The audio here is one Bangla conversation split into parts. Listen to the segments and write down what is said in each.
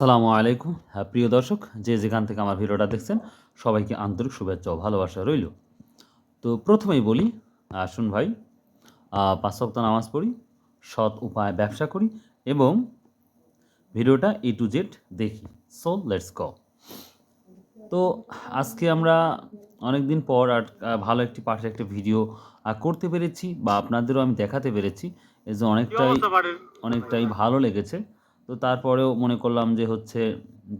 আসসালামু আলাইকুম। হ্যাঁ প্রিয় দর্শক যে যেখান থেকে আমার ভিডিওটা দেখছেন সবাইকে আন্তরিক শুভেচ্ছা ও ভালোবাসা রইল। তো প্রথমেই বলি আসুন ভাই পাঁচ সপ্তাহ নামাজ পড়ি সৎ উপায় ব্যবসা করি এবং ভিডিওটা এ টু জেড দেখি। সো লেটস ক তো আজকে আমরা অনেক দিন পর আর ভালো একটি পাশে একটা ভিডিও করতে পেরেছি বা আপনাদেরও আমি দেখাতে পেরেছি। এই যে অনেকটাই অনেকটাই ভালো লেগেছে। তো তারপরেও মনে করলাম যে হচ্ছে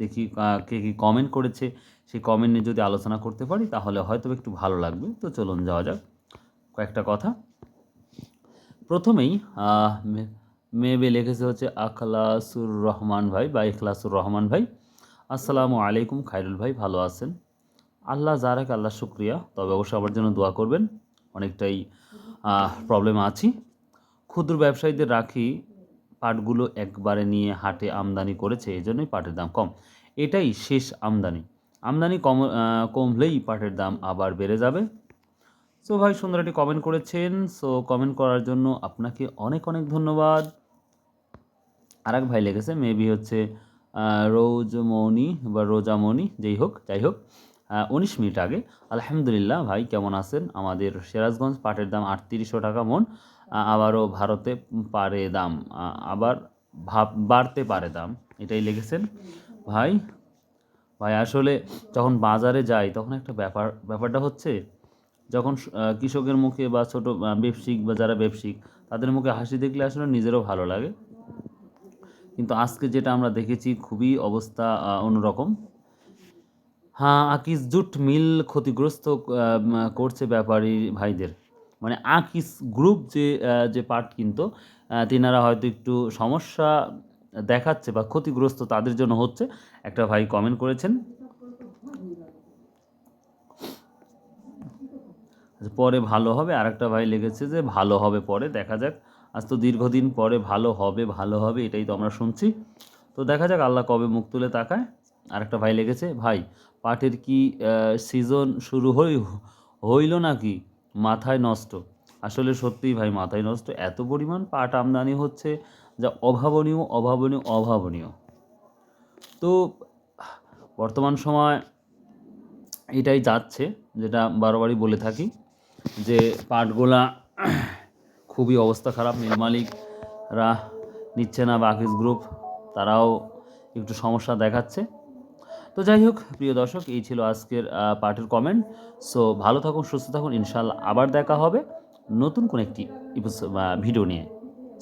দেখি কে, কী কমেন্ট করেছে, সেই কমেন্ট নিয়ে যদি আলোচনা করতে পারি, তাহলে হয়তো একটু ভালো লাগবে। তো চলুন যাওয়া যাক। কয়েকটা কথা। প্রথমেই মেবে লিখেছে হচ্ছে, আখলাসুর রহমান ভাই বা ইখলাসুর রহমান ভাই, আসসালামু আলাইকুম খাইরুল ভাই, ভালো আছেন? আল্লাহ যারাক আল্লাহ শুক্রিয়া। তবে অবশ্যই আমার জন্য দোয়া করবেন। অনেকটাই প্রবলেম আছি। ক্ষুদ্র ব্যবসায়ীদের রাখি পাটগুলো একবারে নিয়ে হাটে আমদানি করেছে এই জন্যই পাটের দাম কম। এটাই শেষ আমদানি। আমদানি কম কমলেই পাটের দাম আবার বেড়ে যাবে। সো ভাই সুন্দর একটি কমেন্ট করেছেন। সো কমেন্ট করার জন্য আপনাকে অনেক অনেক ধন্যবাদ। আর এক ভাই লেগেছে মেবি হচ্ছে রোজমণি বা রোজামণি, যেই হোক, যাই হোক। উনিশ মিনিট আগে। আলহামদুলিল্লাহ ভাই, কেমন আছেন? আমাদের সিরাজগঞ্জ পাটের দাম আটত্রিশশো টাকা মন আবারও ভারতে পারে দাম আবার ভাব, বাড়তে পারে দাম, এটাই লিখেছেন। ভাই ভাই, আসলে যখন বাজারে যাই, তখন একটা ব্যাপার, ব্যাপারটা হচ্ছে, যখন কৃষকের মুখে বা ছোটো ব্যবসায়িক বা যারা ব্যবসায়িক, তাদের মুখে হাসি দেখলে আসলে নিজেরও ভালো লাগে। কিন্তু আজকে যেটা আমরা দেখেছি, খুবই অবস্থা অন্যরকম। হ্যাঁ আকিস জুট মিল ক্ষতিগ্রস্ত করছে ব্যাপারী ভাইদের। মানে আকিস গ্রুপ যে যে পার্ট কিনতো তিনারা হয়তো একটু সমস্যা দেখাচ্ছে বা ক্ষতিগ্রস্ত তাদের জন্য হচ্ছে। একটা ভাই কমেন্ট করেছেন। আচ্ছা, পরে ভালো হবে। আর একটা ভাই লেগেছে যে ভালো হবে পরে দেখা যাক। আজ তো দীর্ঘদিন পরে ভালো হবে ভালো হবে এটাই তো আমরা শুনছি। তো দেখা যাক আল্লাহ কবে মুখ তুলে তাকায়। আর একটা ভাই লেগেছে, ভাই, পাটের কি সিজন শুরু হই, হইল নাকি? মাথায় নষ্ট। আসলে সত্যিই ভাই, মাথায় নষ্ট। এত পরিমাণ পাট আমদানি হচ্ছে যা অভাবনীয় অভাবনীয় অভাবনীয়। তো বর্তমান সময় এটাই যাচ্ছে, যেটা বারবারই বলে থাকি, যে পাটগোলা খুবই অবস্থা খারাপ। মিল মালিকরা নিচ্ছে না, বাকিস গ্রুপ তারাও একটু সমস্যা দেখাচ্ছে। তো যাই হোক, প্রিয় দর্শক, এই ছিল আজকের পার্টের কমেন্ট সো ভালো থাকুন, সুস্থ থাকুন ইনশাল্লাহ আবার দেখা হবে নতুন কোন একটি ভিডিও নিয়ে।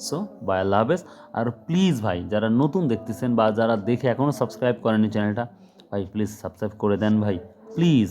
সো বাই আল্লাহ হাফেজ। আর প্লিজ ভাই, যারা নতুন দেখতেছেন বা যারা দেখে এখনও সাবস্ক্রাইব করেনি চ্যানেলটা ভাই প্লিজ সাবস্ক্রাইব করে দেন ভাই প্লিজ